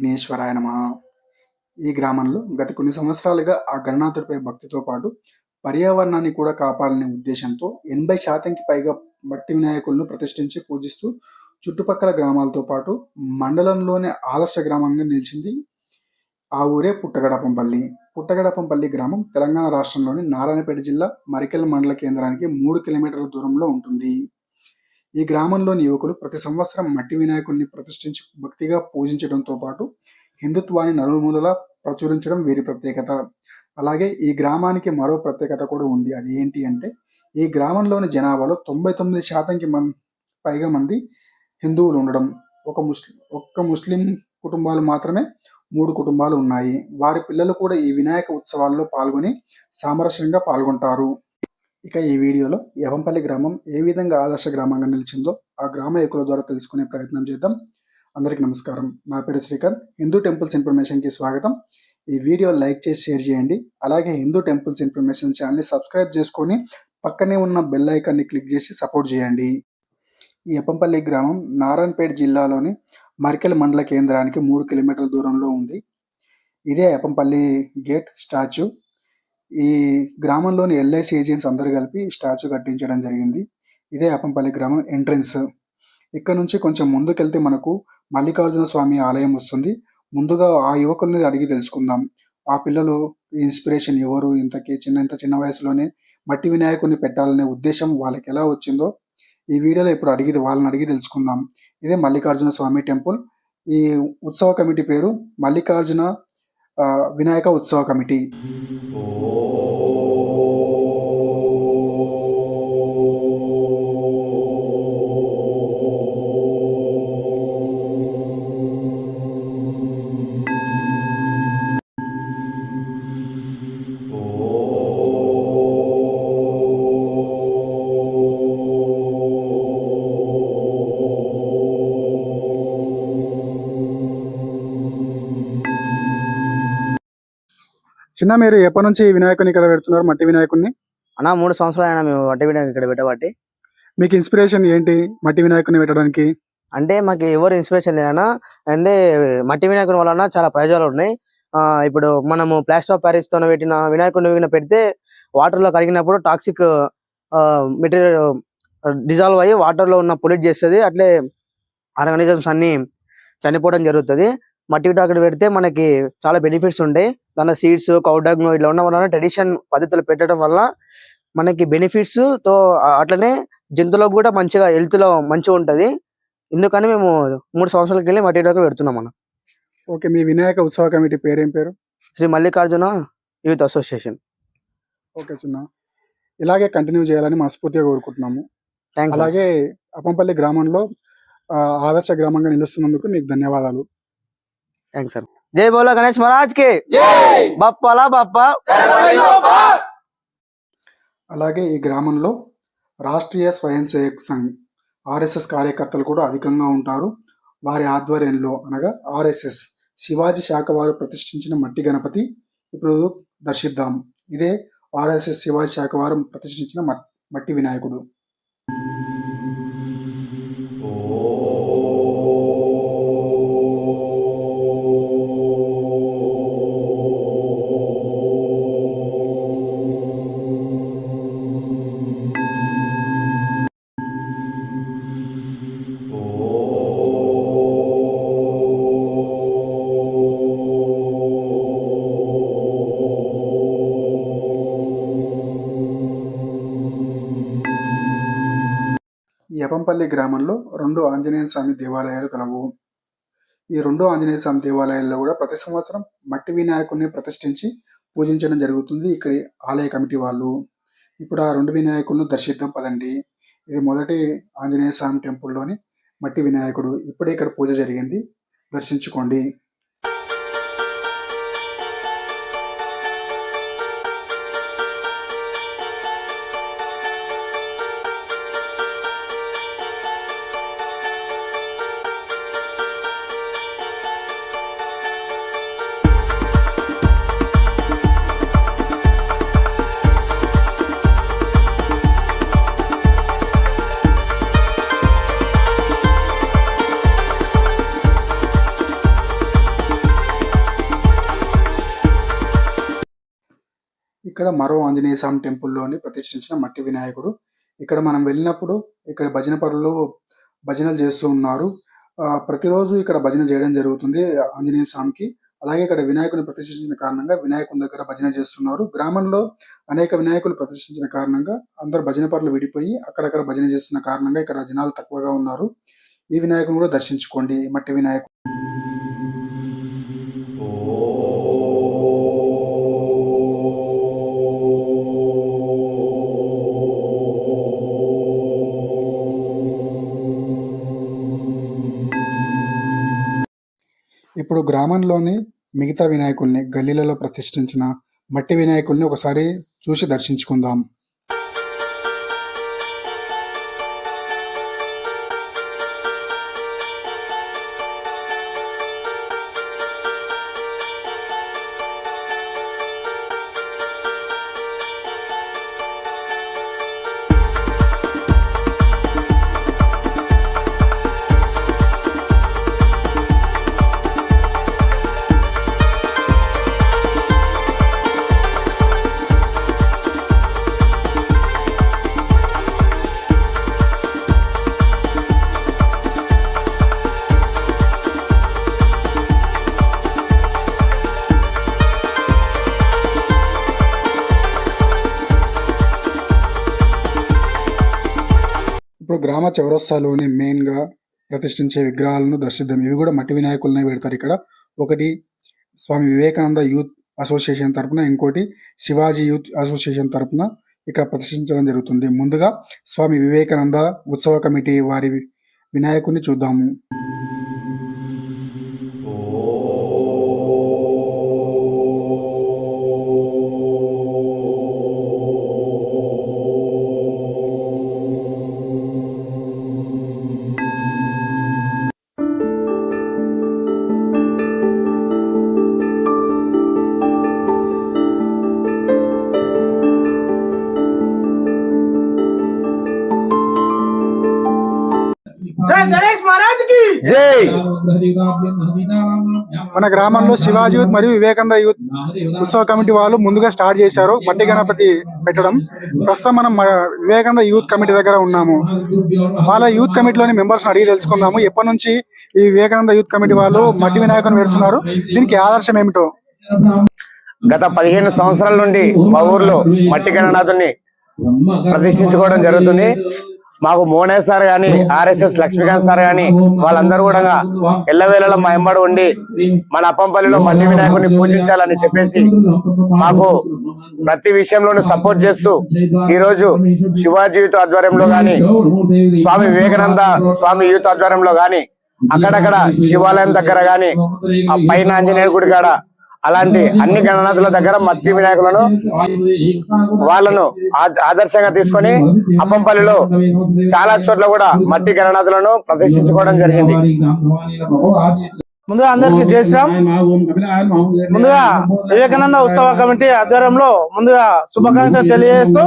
విఘ్నేశ్వరాయ నమ. ఈ గ్రామంలో గత కొన్ని సంవత్సరాలుగా ఆ గణనాథుడిపై భక్తితో పాటు పర్యావరణాన్ని కూడా కాపాడాలనే ఉద్దేశంతో ఎనభై శాతంకి పైగా భక్తి వినాయకులను ప్రతిష్ఠించి పూజిస్తూ చుట్టుపక్కల గ్రామాలతో పాటు మండలంలోనే ఆదర్శ గ్రామంగా నిలిచింది ఆ ఊరే పుట్టగడపంపల్లి. పుట్టగడపంపల్లి గ్రామం తెలంగాణ రాష్ట్రంలోని నారాయణపేట జిల్లా మరికెల్ మండల కేంద్రానికి మూడు కిలోమీటర్ల దూరంలో ఉంటుంది. ఈ గ్రామంలోని యువకులు ప్రతి సంవత్సరం మట్టి వినాయకుడిని ప్రతిష్ఠించి భక్తిగా పూజించడంతో పాటు హిందుత్వాన్ని నలుమూలలా ప్రచురించడం వీరి ప్రత్యేకత. అలాగే ఈ గ్రామానికి మరో ప్రత్యేకత కూడా ఉంది. అది ఏంటి అంటే ఈ గ్రామంలోని జనాభాలో తొంభై తొమ్మిది శాతంకి మం పైగా మంది హిందువులు ఉండడం. ఒక ముస్లిం ఒక్క ముస్లిం కుటుంబాలు మాత్రమే మూడు కుటుంబాలు ఉన్నాయి. వారి పిల్లలు కూడా ఈ వినాయక ఉత్సవాల్లో పాల్గొని సామరస్యంగా పాల్గొంటారు. ఇక ఈ వీడియోలో యవంపల్లి గ్రామం ఏ విధంగా ఆదర్శ గ్రామంగా నిలిచిందో ఆ గ్రామ యువకుల ద్వారా తెలుసుకునే ప్రయత్నం చేద్దాం. అందరికీ నమస్కారం. నా పేరు శ్రీకాంత్. హిందూ టెంపుల్స్ ఇన్ఫర్మేషన్కి స్వాగతం. ఈ వీడియో లైక్ చేసి షేర్ చేయండి. అలాగే హిందూ టెంపుల్స్ ఇన్ఫర్మేషన్ ఛానల్ని సబ్స్క్రైబ్ చేసుకొని పక్కనే ఉన్న బెల్ ఐకాన్ని క్లిక్ చేసి సపోర్ట్ చేయండి. ఈ ఎప్పంపల్లి గ్రామం నారాయణపేట జిల్లాలోని మరికెల్ మండల కేంద్రానికి మూడు కిలోమీటర్ల దూరంలో ఉంది. ఇదే ఎప్పంపల్లి గేట్ స్టాచ్యూ. ఈ గ్రామంలోని ఎల్ఐసి ఏజెంట్స్ అందరూ కలిపి స్టాచ్యూ కట్టించడం జరిగింది. ఇదే అప్పంపల్లి గ్రామం ఎంట్రన్స్ ఇక్కడ నుంచి కొంచెం ముందుకెళ్తే మనకు మల్లికార్జున స్వామి ఆలయం వస్తుంది. ముందుగా ఆ యువకుల్ని అడిగి తెలుసుకుందాం. ఆ పిల్లలు ఇన్స్పిరేషన్ ఎవరు? ఇంతకి చిన్న ఇంత చిన్న వయసులోనే మట్టి వినాయకుడిని పెట్టాలనే ఉద్దేశం వాళ్ళకి ఎలా వచ్చిందో ఈ వీడియోలో ఇప్పుడు అడిగి వాళ్ళని అడిగి తెలుసుకుందాం. ఇదే మల్లికార్జున స్వామి టెంపుల్. ఈ ఉత్సవ కమిటీ పేరు మల్లికార్జున వినాయక ఉత్సవ కమిటీ చిన్న మీరు ఎప్పటి నుంచి వినాయకుని ఇక్కడ పెడుతున్నారు? మట్టి వినాయకుడిని అన్న మూడు సంవత్సరాలు అయినా మేము వడ్డీ వినాయకుడు ఇక్కడ పెట్టబట్టి. మీకు ఇన్స్పిరేషన్ ఏంటి మట్టి వినాయకుడిని పెట్టడానికి? అంటే మాకు ఎవరు ఇన్స్పిరేషన్ లేదన్నా అంటే మట్టి వినాయకుని వలన చాలా ప్రయోజనాలు ఉన్నాయి. ఆ ఇప్పుడు మనము ప్లాస్టర్ ఆఫ్ ప్యారిస్తో పెట్టిన వినాయకుడిని విన పెడితే వాటర్లో కరిగినప్పుడు టాక్సిక్ మెటీరియల్ డిజాల్వ్ అయ్యి వాటర్లో ఉన్న పొల్యూట్ చేస్తుంది. అట్లే ఆర్గానిజమ్స్ అన్ని చనిపోవడం జరుగుతుంది. మట్టి వినాయకుడు పెడితే మనకి చాలా బెనిఫిట్స్ ఉంటాయి దాని సీడ్స్ కౌడంగ్ ఇట్లా ఉన్న వలన ట్రెడిషన్ పద్ధతులు పెట్టడం వల్ల మనకి బెనిఫిట్స్తో అట్లనే జంతువులకు కూడా మంచిగా హెల్త్లో మంచిగా ఉంటది. ఎందుకని మేము మూడు సంవత్సరాలకి వెళ్ళి మట్టి వినాయకుడు పెడుతున్నాం మనం ఓకే మీ వినాయక ఉత్సవ కమిటీ పేరేం పేరు? Shri Mallikarjuna youth association. Okay చిన్న. ఇలాగే కంటిన్యూ చేయాలని మనస్ఫూర్తిగా కోరుకుంటున్నాము. అలాగే అప్పంపల్లి గ్రామంలో ఆదర్శ గ్రామంగా నిలుస్తున్నందుకు మీకు ధన్యవాదాలు. థ్యాంక్స్ సార్ జై బోలో గణేష్ మహారాజ్కి బప్పలా బప్ప అలాగే ఈ గ్రామంలో రాష్ట్రీయ స్వయం సేవక్ సంఘ్ ఆర్ఎస్ఎస్ కార్యకర్తలు కూడా అధికంగా ఉంటారు. వారి ఆధ్వర్యంలో అనగా ఆర్ఎస్ఎస్ శివాజీ శాఖ వారు ప్రతిష్ఠించిన మట్టి గణపతి. ఇప్పుడు దర్శిద్దాం. ఇదే ఆర్ఎస్ఎస్ శివాజీ శాఖ వారు ప్రతిష్ఠించిన మట్- మట్టి వినాయకుడు. యపంపల్లి గ్రామంలో రెండు ఆంజనేయ స్వామి దేవాలయాలు కలవు. ఈ రెండు ఆంజనేయ స్వామి దేవాలయాల్లో కూడా ప్రతి సంవత్సరం మట్టి వినాయకుడిని ప్రతిష్ఠించి పూజించడం జరుగుతుంది ఇక్కడి ఆలయ కమిటీ వాళ్ళు. ఇప్పుడు ఆ రెండు వినాయకులను దర్శిద్దాం పదండి. ఇది మొదటి ఆంజనేయ స్వామి టెంపుల్లోని మట్టి వినాయకుడు. ఇప్పుడే ఇక్కడ పూజ జరిగింది. దర్శించుకోండి. ఇక్కడ మరో ఆంజనేయ స్వామి టెంపుల్లోని ప్రతిష్ఠించిన మట్టి వినాయకుడు. ఇక్కడ మనం వెళ్ళినప్పుడు ఇక్కడ భజన పనులు భజనలు చేస్తూ ఉన్నారు. ప్రతిరోజు ఇక్కడ భజన చేయడం జరుగుతుంది ఆంజనేయ స్వామికి. అలాగే ఇక్కడ వినాయకుని ప్రతిష్ఠించిన కారణంగా వినాయకుని దగ్గర భజన చేస్తున్నారు. గ్రామంలో అనేక వినాయకులు ప్రతిష్ఠించిన కారణంగా అందరు భజన పనులు విడిపోయి అక్కడక్కడ భజన చేస్తున్న కారణంగా ఇక్కడ జనాలు తక్కువగా ఉన్నారు. ఈ వినాయకుని కూడా దర్శించుకోండి మట్టి వినాయకుడు ఇప్పుడు గ్రామంలోని మిగతా వినాయకుల్ని గల్లీలలో ప్రతిష్ఠించిన మట్టి వినాయకుల్ని ఒకసారి చూసి దర్శించుకుందాం. ఇప్పుడు గ్రామ చౌరస్తాలోని మెయిన్గా ప్రతిష్ఠించే విగ్రహాలను దర్శిద్దాం. ఇవి కూడా మట్టి వినాయకులనే పెడతారు ఇక్కడ. ఒకటి స్వామి వివేకానంద యూత్ అసోసియేషన్ తరపున ఇంకోటి శివాజీ యూత్ అసోసియేషన్ తరపున ఇక్కడ ప్రతిష్ఠించడం జరుగుతుంది. ముందుగా స్వామి వివేకానంద ఉత్సవ కమిటీ వారి వి- వినాయకుడిని చూద్దాము. మన గ్రామంలో శివాజీ యూత్ మరియు వివేకానంద యూత్ ఉత్సవ కమిటీ వాళ్ళు ముందుగా స్టార్ట్ చేశారు మట్టి గణపతి పెట్టడం. ప్రస్తుతం మనం వివేకాంద వివేకానంద యూత్ కమిటీ దగ్గర ఉన్నాము. వాళ్ళ యూత్ కమిటీలోని మెంబర్స్ అడిగి తెలుసుకుందాము. ఎప్పటి నుంచి ఈ వివేకానంద యూత్ కమిటీ వాళ్ళు మట్టి వినాయకుని పెడుతున్నారు? దీనికి ఆదర్శం ఏమిటో? గత పదిహేను సంవత్సరాల నుండి మా ఊర్లో మట్టి గణనాథుని ప్రతిష్ఠించుకోవడం జరుగుతుంది. మాకు మోనే సార్ గాని ఆర్ఎస్ఎస్ లక్ష్మీకాంత్ సార్ గాని వాళ్ళందరూ కూడా ఎల్లవేళలో మా ఎంబడి ఉండి మన అప్పంపల్లిలో మల్లి వినాయకుడిని పూజించాలని చెప్పేసి మాకు ప్రతి విషయంలోనూ సపోర్ట్ చేస్తూ ఈ రోజు శివాజీ యూత్ ఆధ్వర్యంలో గాని స్వామి వివేకానంద స్వామి యూత్ ఆధ్వర్యంలో గాని అక్కడక్కడ శివాలయం దగ్గర గాని ఆ పైన ఆంజనేయ గుడి కాడ అలాంటి అన్ని గణనాథుల దగ్గర మట్టి వినాయకులను వాళ్ళను ఆదర్శంగా తీసుకొని అప్పంపల్లిలో చాలా చోట్ల కూడా మట్టి గణనాథులను ప్రతిష్ఠించుకోవడం జరిగింది. ముందుగా అందరికి జై శ్రీరామ్. ముందుగా వివేకానంద ఉత్సవ కమిటీ ఆధ్వర్యంలో ముందుగా శుభాకాంక్షలు తెలియజేస్తూ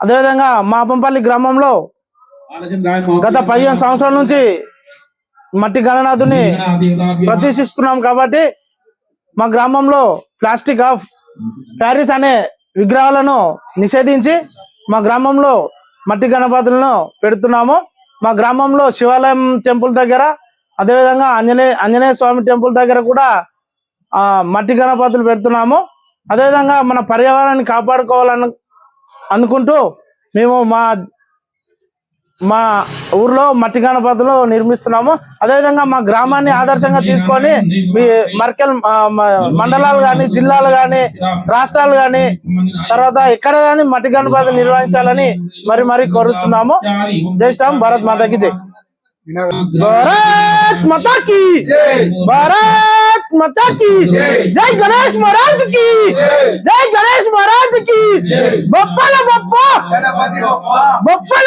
అదేవిధంగా మా పంపల్లి గ్రామంలో గత పదిహేను సంవత్సరాల నుంచి మట్టి గణనాథుని ప్రతిష్ఠిస్తున్నాం కాబట్టి మా గ్రామంలో ప్లాస్టిక్ ఆఫ్ ప్యారిస్ అనే విగ్రహాలను నిషేధించి మా గ్రామంలో మట్టి గణపతులను పెడుతున్నాము. మా గ్రామంలో శివాలయం టెంపుల్ దగ్గర అదేవిధంగా ఆంజనేయ ఆంజనేయ స్వామి టెంపుల్ దగ్గర కూడా మట్టి గణపతులు పెడుతున్నాము. అదేవిధంగా మన పర్యావరణాన్ని కాపాడుకోవాలని అనుకుంటూ మేము మా మా ఊర్లో మట్టి గణపతులు నిర్మిస్తున్నాము. అదేవిధంగా మా గ్రామాన్ని ఆదర్శంగా తీసుకొని మీ మర్కెల్ మండలాలు కానీ జిల్లాలు కానీ రాష్ట్రాలు కానీ తర్వాత ఎక్కడ కానీ మట్టి గణపతి నిర్వహించాలని మరి మరి కోరుతున్నాము జై భరత్ భారత్ మాతాకి జై. భరత్ మాతాకి భరత్ మాతాకి జై. గణేష్ మహారాజ్కి జై గణేష్ మహారాజ్కి బొప్పల బొప్ప. బొప్పల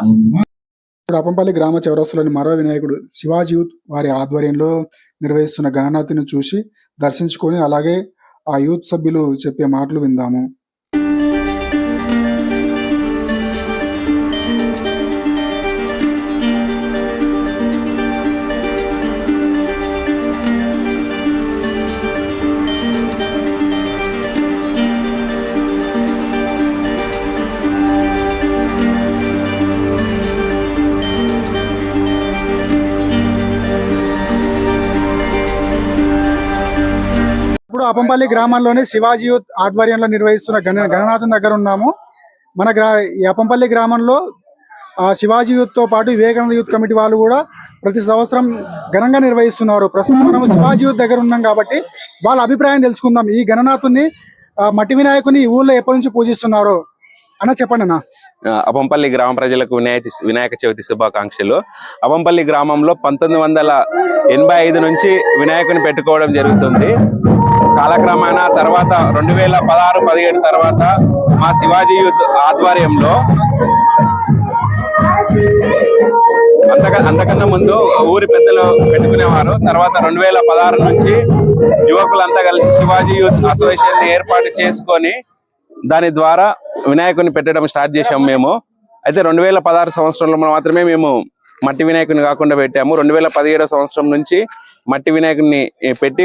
ఇప్పుడు అప్పంపల్లి గ్రామ చౌరస్సులోని మరో వినాయకుడు శివాజీ యూత్ వారి ఆధ్వర్యంలో నిర్వహిస్తున్న గణనాథుని చూసి దర్శించుకొని అలాగే ఆ యూత్ సభ్యులు చెప్పే మాటలు విందాము. అపంపల్లి గ్రామంలోని శివాజీ యూత్ ఆధ్వర్యంలో నిర్వహిస్తున్న గణ గణనాథం దగ్గర ఉన్నాము. మన గ్రా ఈ అపంపల్లి గ్రామంలో ఆ శివాజీ యూత్తో పాటు వివేకానంద యూత్ కమిటీ వాళ్ళు కూడా ప్రతి సంవత్సరం ఘనంగా నిర్వహిస్తున్నారు. ప్రస్తుతం మనం శివాజీ యూత్ దగ్గర ఉన్నాం కాబట్టి వాళ్ళ అభిప్రాయం తెలుసుకుందాం. ఈ గణనాథుని మట్టి వినాయకుని ఈ ఊర్లో ఎప్పటి నుంచి పూజిస్తున్నారు? అన్న చెప్పండి అన్న. అపంపల్లి అవంపల్లి గ్రామ ప్రజలకు వినాయక వినాయక చవితి శుభాకాంక్షలు. అవంపల్లి గ్రామంలో పంతొమ్మిది వందల ఎనభై ఐదు నుంచి వినాయకుని పెట్టుకోవడం జరుగుతుంది. కాలక్రమేణా తర్వాత రెండు వేల పదహారు పదిహేడు తర్వాత మా శివాజీ యూత్ ఆధ్వర్యంలో అంతక అంతకన్నా ముందు ఊరి పెద్దలు పెట్టుకునేవారు. తర్వాత రెండు వేల పదహారు నుంచి యువకులంతా కలిసి శివాజీ యూత్ అసోసియేషన్ ఏర్పాటు చేసుకొని దాని ద్వారా వినాయకుని పెట్టడం స్టార్ట్ చేసాం మేము. అయితే రెండు వేల పదహారు సంవత్సరంలో మాత్రమే మేము మట్టి వినాయకుని కాకుండా పెట్టాము. రెండు వేల పదిహేడో సంవత్సరం నుంచి మట్టి వినాయకుడిని పెట్టి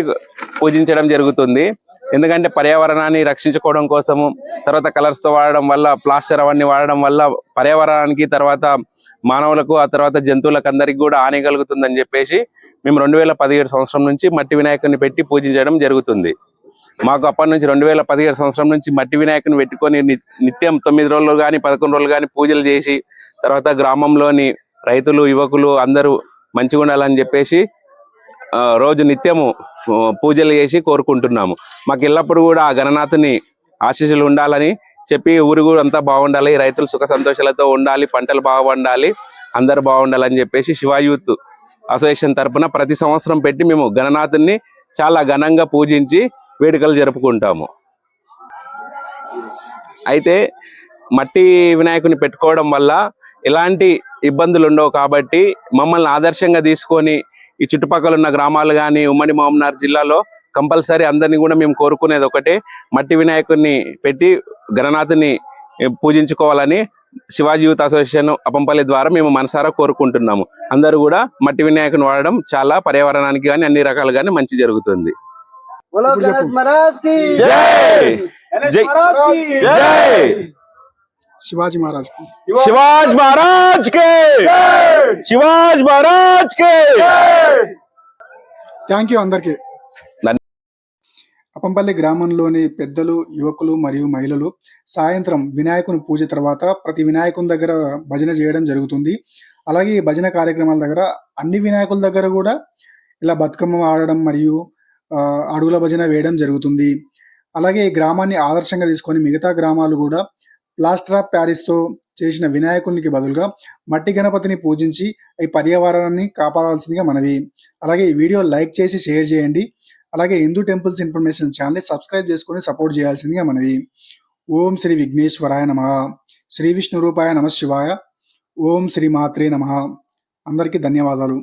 పూజించడం జరుగుతుంది. ఎందుకంటే పర్యావరణాన్ని రక్షించుకోవడం కోసము తర్వాత కలర్స్తో వాడడం వల్ల ప్లాస్టర్ అవన్నీ వాడడం వల్ల పర్యావరణానికి తర్వాత మానవులకు ఆ తర్వాత జంతువులకు అందరికి కూడా హాని కలుగుతుందని చెప్పేసి మేము రెండు వేల పదిహేడు సంవత్సరం నుంచి మట్టి వినాయకుడిని పెట్టి పూజించడం జరుగుతుంది. మాకు అప్పటి నుంచి రెండు వేల పదిహేడు సంవత్సరం నుంచి మట్టి వినాయకుని పెట్టుకొని ని- నిత్యం తొమ్మిది రోజులు కానీ పదకొండు రోజులు కానీ పూజలు చేసి తర్వాత గ్రామంలోని రైతులు యువకులు అందరూ మంచిగా ఉండాలని చెప్పేసి రోజు నిత్యము పూజలు చేసి కోరుకుంటున్నాము. మాకు ఎల్లప్పుడు కూడా ఆ గణనాథుని ఆశీస్సులు ఉండాలని చెప్పి ఊరు కూడా అంతా బాగుండాలి రైతులు సుఖ సంతోషాలతో ఉండాలి పంటలు బాగుండాలి అందరు బాగుండాలని చెప్పేసి శివాయూత్ అసోసియేషన్ తరపున ప్రతి సంవత్సరం పెట్టి మేము గణనాథుని చాలా ఘనంగా పూజించి వేడుకలు జరుపుకుంటాము. అయితే మట్టి వినాయకుని పెట్టుకోవడం వల్ల ఎలాంటి ఇబ్బందులు ఉండవు కాబట్టి మమ్మల్ని ఆదర్శంగా తీసుకొని ఈ చుట్టుపక్కల ఉన్న గ్రామాలు కానీ ఉమ్మడి మహమ్నార్ జిల్లాలో కంపల్సరీ అందరినీ కూడా మేము కోరుకునేది ఒకటే. మట్టి వినాయకుడిని పెట్టి గణనాథుని పూజించుకోవాలని శివాజీ యూత్ అసోసియేషన్ అపంపల్లి ద్వారా మేము మనసారా కోరుకుంటున్నాము. అందరూ కూడా మట్టి వినాయకుని వాడడం చాలా పర్యావరణానికి కానీ అన్ని రకాలు కానీ మంచి జరుగుతుంది. జై! జై! శివాజీ మహారాజ్ శివాజ్ మహారాజ్ శివాజ్ మహారాజ్ థ్యాంక్ యూ అందరికి. అప్పంపల్లి గ్రామంలోని పెద్దలు యువకులు మరియు మహిళలు సాయంత్రం వినాయకుని పూజ తర్వాత ప్రతి వినాయకుని దగ్గర భజన చేయడం జరుగుతుంది. అలాగే ఈ భజన కార్యక్రమాల దగ్గర అన్ని వినాయకుల దగ్గర కూడా ఇలా బతుకమ్మ ఆడడం మరియు అడుగుల భజన వేయడం జరుగుతుంది. అలాగే ఈ గ్రామాన్ని ఆదర్శంగా తీసుకొని మిగతా గ్రామాలు కూడా ప్లాస్టర్ ఆఫ్ ప్యారిస్తో చేసిన వినాయకునికి బదులుగా మట్టి గణపతిని పూజించి ఈ పర్యావరణాన్ని కాపాడాల్సిందిగా మనవి. అలాగే ఈ వీడియో లైక్ చేసి షేర్ చేయండి. అలాగే హిందూ టెంపుల్స్ ఇన్ఫర్మేషన్ ఛానల్ని సబ్స్క్రైబ్ చేసుకొని సపోర్ట్ చేయాల్సిందిగా మనవి. ఓం శ్రీ విఘ్నేశ్వరాయ నమ. శ్రీ విష్ణు రూపాయ నమ శివాయ. ఓం శ్రీ మాత్రే నమ. అందరికీ ధన్యవాదాలు.